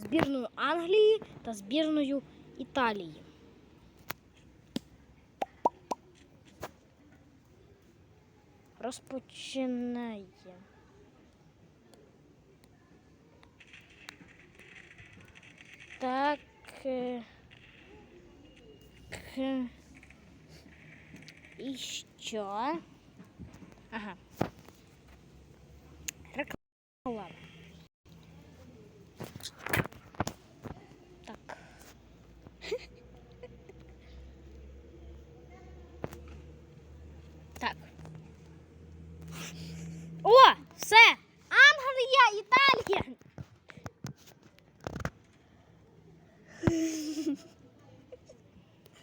збірною Англії та збірною Італії. Розпочинає. Так. е, І що? Ага. Реклама.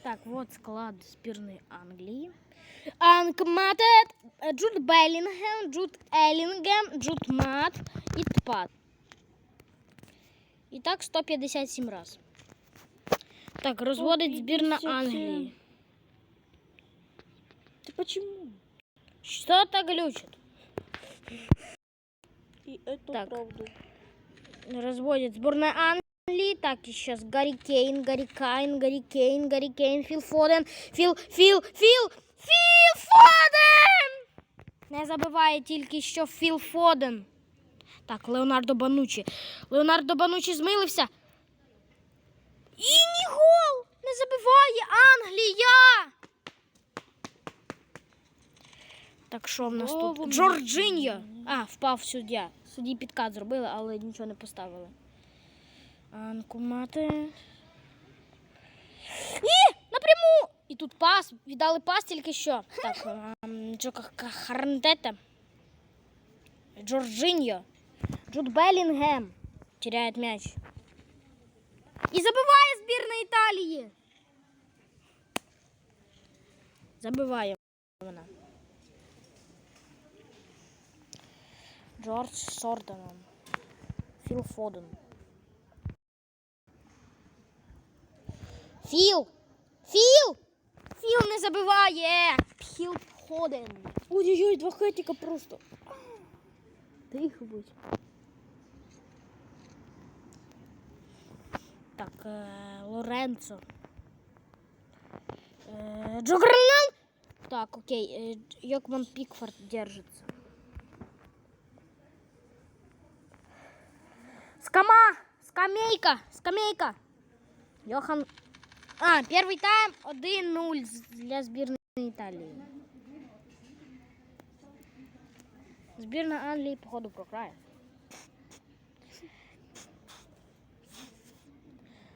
Так, вот склад збірної Англії. Анкматет, Джуд Белінгем, Джуд Елінгем, Джуд Мат і Тпат. І так 157 раз. Так, розводить збірна 157. Англії. Ты почему? Що так глючить? И эту Так. правду. Разводит сборная Англии. Так, и сейчас Гарри Кейн, Гарри Кайн, Гарри Кейн, Гарри Кейн, Фил Фоден, Фил, Фил, Фил, Фил Фоден! Не забиває тільки що Філ Фоден. Так, Леонардо Банучі. Леонардо Банучі змилився. І ні гол! Не забиває Англія! Так, що в нас Знову тут? Джорджиньо. А, впав суддя. Судді підкат зробили, але нічого не поставили. Анкумати. І! Напряму! І тут пас. Віддали пас тільки що. Так, ем, Джока Харнтета. Джорджиньо. Джуд Белінгем. Теряет мяч. І забиває збірна Італії. Забиває вона. Джордж Сортонен. Філ Фоден. Філ! Філ! Філ не забиває! Філ Фоден. Ой-ой-ой, два хэтика просто. Тихо будь. Так, е, Лоренцо. Е, Джогренан! Так, окей. Е, Йокман Пикфорд держится. Скама! Скамейка! Скамейка! Йохан... А, первый тайм 1-0 для збірної Італії. Збірна Англії, походу, програє.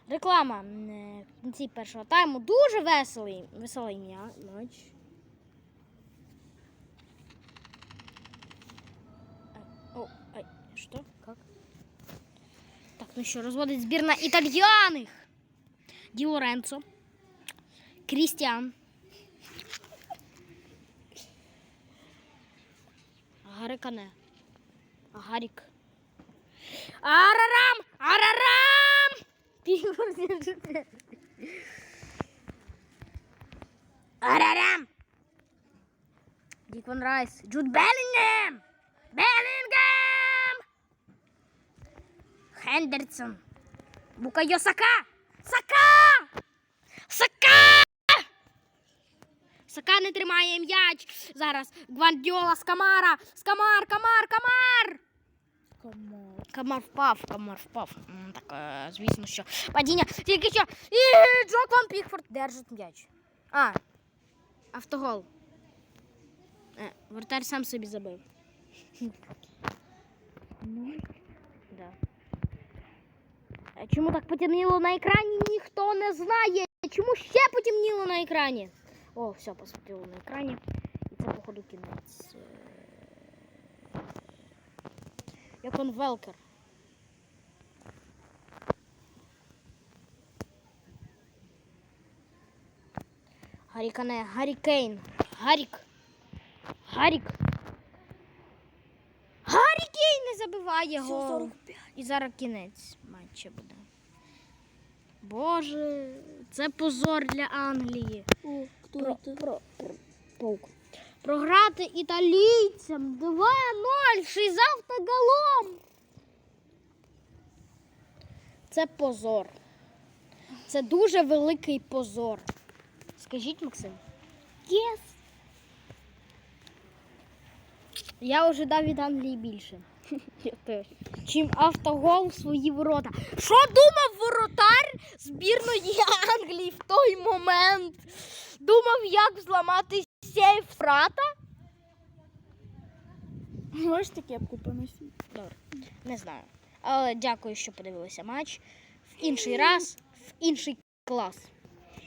Реклама в кінці першого тайму дуже веселий, веселий матч. О, ай, що? Как? Так, ну що, розводить збірна італьяних. Ді Лоренцо. Крістіан. Гарикане. Гарік. Арарам! Арарам! Арарам! Дікон Райс. Джуд Белінгем! Белінгем! Хендерсон. Букайо Сака! Сака! Сака! Не тримає м'яч. Зараз Гвардіола з Камара. Скамар, Камар, Камар! Комар. Камар впав, Камар впав. М, Так, е, звісно, що. Падіння. Тільки що. І Джок Ван Пікфорд держить м'яч. А. Автогол. Е, вратар сам собі забив. Чому так потемніло на екрані, ніхто не знає. Чому ще потемніло на екрані? О, все, посвітило на екрані. І це, походу, кінець. Е, Як он Велкер. Гарікане, Гаррі Кейн. Гарік. Гарік. Гаррі Кейн не забиває гол. 45. І зараз кінець матча буде. Боже, це позор для Англії. О, кто Про, это? про, про, паук. Програти італійцям 2-0 шість з автоголом. Це позор. Це дуже великий позор. Скажіть, Максим. Єс. Я ожидав від Англії більше. Я теж. Чим автогол в свої ворота. Що думав воротар збірної Англії в той момент? Думав, як зламати сейф фрата? Можеш таке кепку поносити? Добре, не знаю. Але дякую, що подивилися матч. В інший раз, в інший клас.